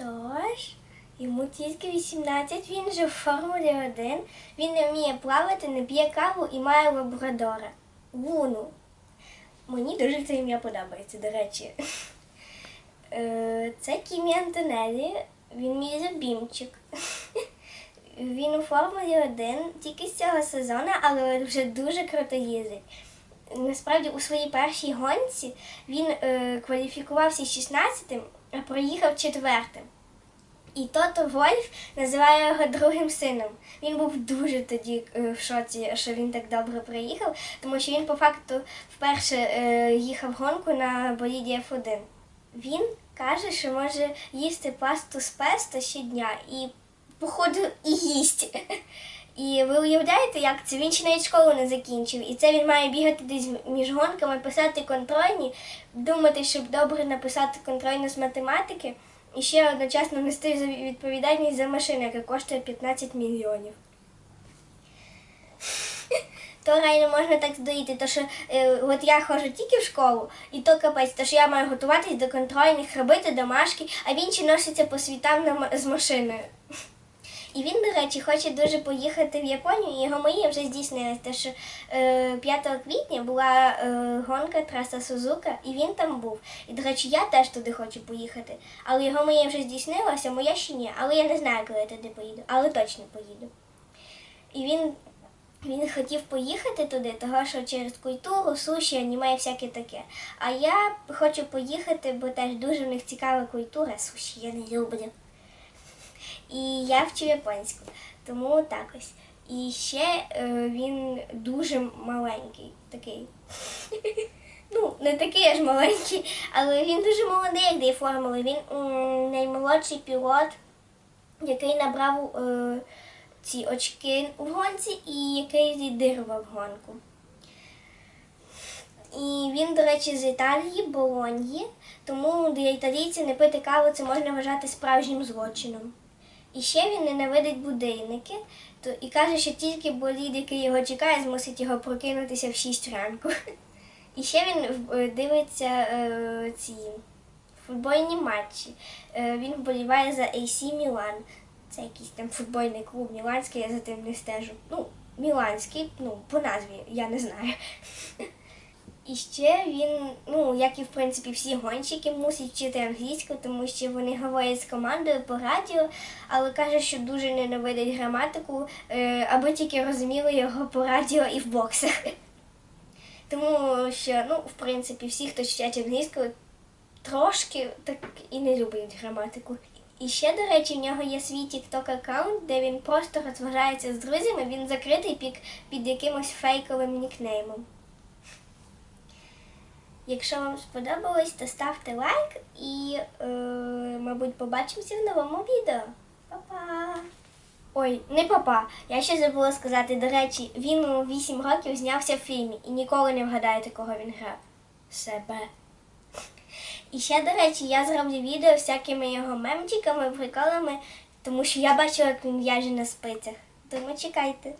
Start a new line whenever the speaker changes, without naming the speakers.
Тож, йому тільки 18, він же в Формулі 1, він не вміє плавати, не п'є каву і має лабрадора. Луну. Мені дуже це ім'я подобається, до речі. Е, Це Кімі Антонелі, він мій любімчик. Він у Формулі 1 тільки з цього сезону, але вже дуже круто їздить. Насправді у своїй першій гонці він е, кваліфікувався 16-тим, а проїхав четвертим. І Тото Вольф називає його другим сином. Він був дуже тоді е, в шоці, що він так добре приїхав, тому що він по факту вперше е, їхав гонку на боліді F1. Він каже, що може їсти пасту з песто щодня і, походу, і їсть. І ви уявляєте, як це? Він ще навіть школу не закінчив. І це він має бігати десь між гонками, писати контрольні, думати, щоб добре написати контрольну з математики, і ще одночасно нести відповідальність за машину, яка коштує 15 мільйонів. То реально можна так здоїти, то що е, от я ходжу тільки в школу, і то капець, то що я маю готуватись до контрольних, робити домашки, а він ще носиться по світам на, з машиною. І він, до речі, хоче дуже поїхати в Японію, його мрія вже здійснилась. Те, що е, 5 квітня була е, гонка траса Сузука, і він там був. І, до речі, я теж туди хочу поїхати. Але його мрія вже здійснилася, моя ще ні. Але я не знаю, коли я туди поїду, але точно поїду. І він, він хотів поїхати туди, того що через культуру, суші, аніме і всяке таке. А я хочу поїхати, бо теж дуже в них цікава культура. Суші я не люблю. І я вчу японську. Тому так ось. І ще е, він дуже маленький такий. Ну, не такий аж маленький, але він дуже молодий, як для формули. Він наймолодший пілот, який набрав е, ці очки в гонці і який лідирував гонку. І він, до речі, з Італії, Болоньї, тому для італійців не пити каву це можна вважати справжнім злочином. І ще він ненавидить будильники то, і каже, що тільки болід, який його чекає, змусить його прокинутися в 6 ранку. І ще він е, дивиться е, ці футбольні матчі. Е, він вболіває за AC Мілан. Це якийсь там футбольний клуб міланський, я за тим не стежу. Ну, міланський, ну, по назві, я не знаю. І ще він, ну як і в принципі всі гонщики, мусить вчити англійську, тому що вони говорять з командою по радіо, але каже, що дуже ненавидить граматику, е, аби тільки розуміли його по радіо і в боксах. Тому що, ну, в принципі, всі, хто вчать англійську, трошки так і не люблять граматику. І ще, до речі, в нього є свій TikTok аккаунт, де він просто розважається з друзями, він закритий під, під якимось фейковим нікнеймом. Якщо вам сподобалось, то ставте лайк і, е, мабуть, побачимося в новому відео. Па-па! Ой, не папа. Я ще забула сказати, до речі, він у 8 років знявся в фільмі і ніколи не вгадаєте, кого він грав. Себе. І ще, до речі, я зроблю відео всякими його мемчиками, приколами, тому що я бачила, як він в'яже на спицях. Тому чекайте.